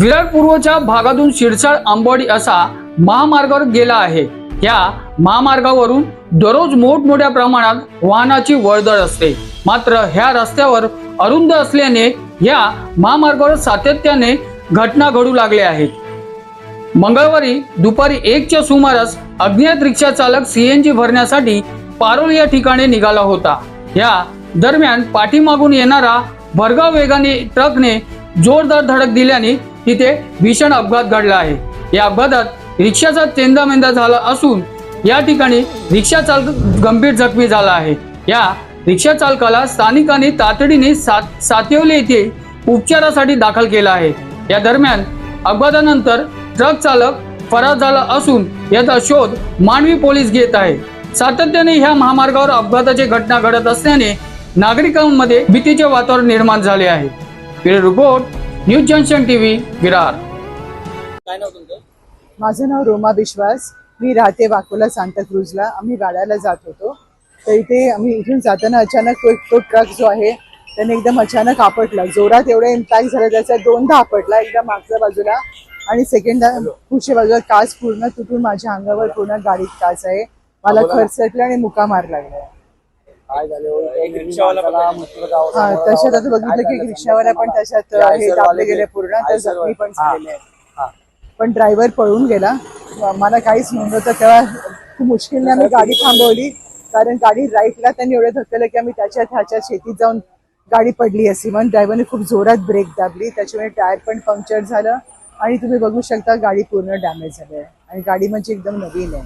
विरार पूर्वच्या भागातून शिरसाळ आंबोडी असा महामार्गावर गेला आहे. या महामार्गावरून दररोज मोठमोठ्या प्रमाणात वाहनाची वर्दळ असते. मात्र ह्या रस्त्यावर अरुंद असल्याने या महामार्गावर सातत्याने घटना घडू लागल्या आहेत. मंगळवारी दुपारी एकच्या सुमारास अज्ञात रिक्षा चालक सीएनजी भरण्यासाठी पारोल या ठिकाणी निघाला होता. या दरम्यान पाठीमागून येणारा भरगाव वेगाने ट्रकने जोरदार धडक दिल्याने तिथे भीषण अपघात घडला आहे. या अपघातात रिक्षाचा चेंदामेंदा झाला असून या ठिकाणी रिक्षा चालक गंभीर जखमी झाला आहे. या रिक्षा चालकाला स्थानिकांनी तातडीने सात सातेवले येथे उपचारासाठी दाखल केला आहे. या दरम्यान अपघातानंतर ट्रक चालक फरार झाला असून याचा शोध मानवी पोलीस घेत आहे. सातत्याने ह्या महामार्गावर अपघाताची घटना घडत असल्याने नागरिकांमध्ये भीतीचे वातावरण निर्माण झाले आहे. Report news junction TV Virar. काय नाव तुमचं? माझं नाव रोमा विश्वास. मी राहते वाकोला सांताक्रूजला आम्ही गाड्याला जात होतो. तर इथे आम्ही इथून जाताना अचानक तो तो ट्रक जो आहे त्याने एकदम अचानक आपटला. जोरात एवढा इम्पॅक्ट झाला त्याचा दोनदा आपटला एकदा मागच्या बाजूला आणि सेकंड पुढच्या बाजूला काच पूर्ण तुटून माझ्या अंगावर पूर्ण गाडीत काच आहे. मला खरचटलं आणि मुका मार लागला. काय झालं? एक रिक्षावाला पकडला. हा तशात आता बघितलं की रिक्षावाला पण त्याच्यात हे दाबले गेले पूर्ण तर जखमी पण झालेले आहेत. पण ड्रायव्हर पळून गेला. मला काहीच नव्हतं तेव्हा खूप मुश्किलने आम्ही गाडी थांबवली. कारण गाडी राईटला त्यांनी एवढं धक्कलं की आम्ही त्याच्या ह्याच्या शेतीत जाऊन गाडी पडली असे म्हणून ड्रायव्हरने खूप जोरात ब्रेक दाबली. त्याच्यामुळे टायर पण पंक्चर झालं. आणि तुम्ही बघू शकता गाडी पूर्ण डॅमेज झाली आहे. आणि गाडी म्हणजे एकदम नवीन आहे.